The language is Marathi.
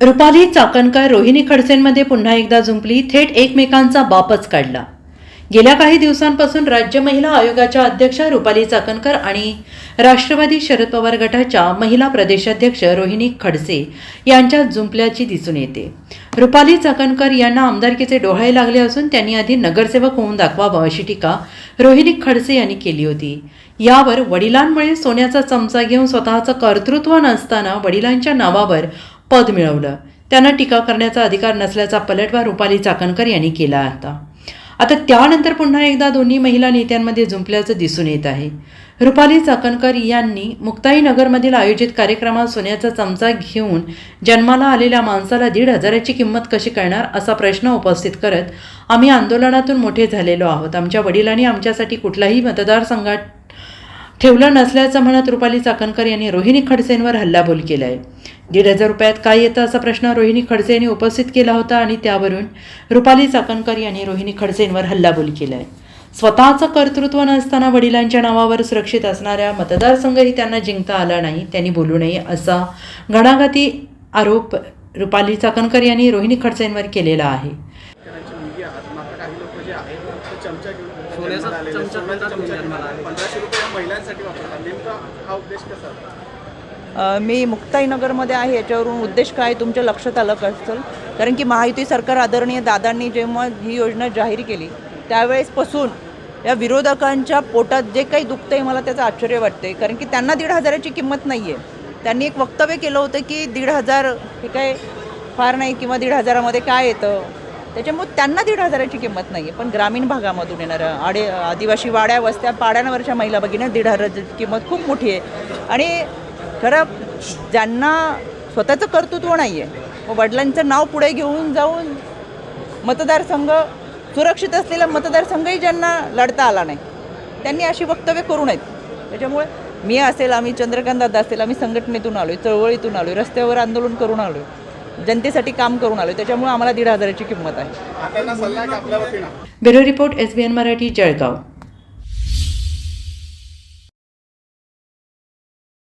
रुपाली चाकणकर रोहिणी खडसेंमध्ये पुन्हा एकदा जुंपली थेट एकमेकांचा बापच काढला. गेल्या काही दिवसांपासून राज्य महिला आयोगाच्या अध्यक्षा रुपाली चाकणकर आणि राष्ट्रवादी शरद पवार गटाच्या महिला प्रदेशाध्यक्ष रोहिणी खडसे यांच्यात जुंपल्याची दिसून येते. रुपाली चाकणकर यांना आमदारकीचे डोहाळे लागले असून त्यांनी आधी नगरसेवक होऊन दाखवावं अशी टीका रोहिणी खडसे यांनी केली होती. यावर वडिलांमुळे सोन्याचा चमचा घेऊन स्वतःचं कर्तृत्व नसताना वडिलांच्या नावावर पद मिळवलं. त्यांना टीका करण्याचा अधिकार नसल्याचा पलटवार रुपाली चाकणकर यांनी केला होता आता त्यानंतर पुन्हा एकदा दोन्ही महिला नेत्यांमध्ये जुंपल्याचं दिसून येत आहे. रुपाली चाकणकर यांनी मुक्ताईनगरमधील आयोजित कार्यक्रमात सोन्याचा चमचा घेऊन जन्माला आलेल्या माणसाला दीड हजाराची किंमत कशी कळणार असा प्रश्न उपस्थित करत आम्ही आंदोलनातून मोठे झालेलो आहोत. आमच्या वडिलांनी आमच्यासाठी कुठलाही मतदारसंघात ठेवलं नसल्याचं म्हणत रुपाली चाकणकर यांनी रोहिणी खडसेंवर हल्लाबोल केला आहे दीड हजार रुपयात काय येतं असा प्रश्न रोहिणी खडसे यांनी उपस्थित केला होता आणि त्यावरून रुपाली चाकणकर यांनी रोहिणी खडसेंवर हल्लाबोल केला आहे स्वतःचं कर्तृत्व नसताना वडिलांच्या नावावर सुरक्षित असणाऱ्या मतदारसंघही त्यांना जिंकता आला नाही त्यांनी बोलू नये असा घणाघाती आरोप रुपाली चाकणकर यांनी रोहिणी खडसेंवर केलेला आहे शेतकऱ्यांची मुलगी आहात मात्र काही लोक जे आहेत ते चमचा घेऊन सोन्याचा जन्माला आलेले, चमचा सोन्याचा घेऊन चमचा जन्माला आले. पंधराशे रुपये या महिलांसाठी वापरतात. नेमका हा उद्देश कसा होता? अ, मी मुक्ताईनगरमध्ये आहे. याच्यावरून उद्देश काय तुमच्या लक्षात आलं का असेल? कारण की महायुती सरकार आदरणीय दादांनी जेव्हा ही योजना जाहीर केली त्यावेळेसपासून या विरोधकांच्या पोटात जे काही दुखतं आहे मला त्याचं आश्चर्य वाटते कारण की त्यांना दीड हजाराची किंमत नाही आहे त्यांनी एक वक्तव्य केलं होतं की दीड हजार हे काय फार नाही किंवा दीड हजारामध्ये काय येतं? त्याच्यामुळे त्यांना दीड हजाराची किंमत नाही आहे पण ग्रामीण भागामधून येणाऱ्या आडे आदिवासी वाड्या वस्त्या पाड्यांवरच्या महिला भगिनी दीड हजाराची किंमत खूप मोठी आहे. आणि खरं ज्यांना स्वतःचं कर्तृत्व नाही आहे मग वडिलांचं नाव पुढे घेऊन जाऊन मतदारसंघ सुरक्षित असलेला मतदारसंघही ज्यांना लढता आला नाही त्यांनी अशी वक्तव्य करू नयेत. त्याच्यामुळे मी असेल आम्ही चंद्रकांत दादा असेल आम्ही संघटनेतून आलो आहे चळवळीतून आलो आहे रस्त्यावर आंदोलन करून आलो आहे जनतेसाठी काम करून आलो त्याच्यामुळे आम्हाला दीड हजाराची किंमत आहे. Bureau report S B N Marathi Jalgaon.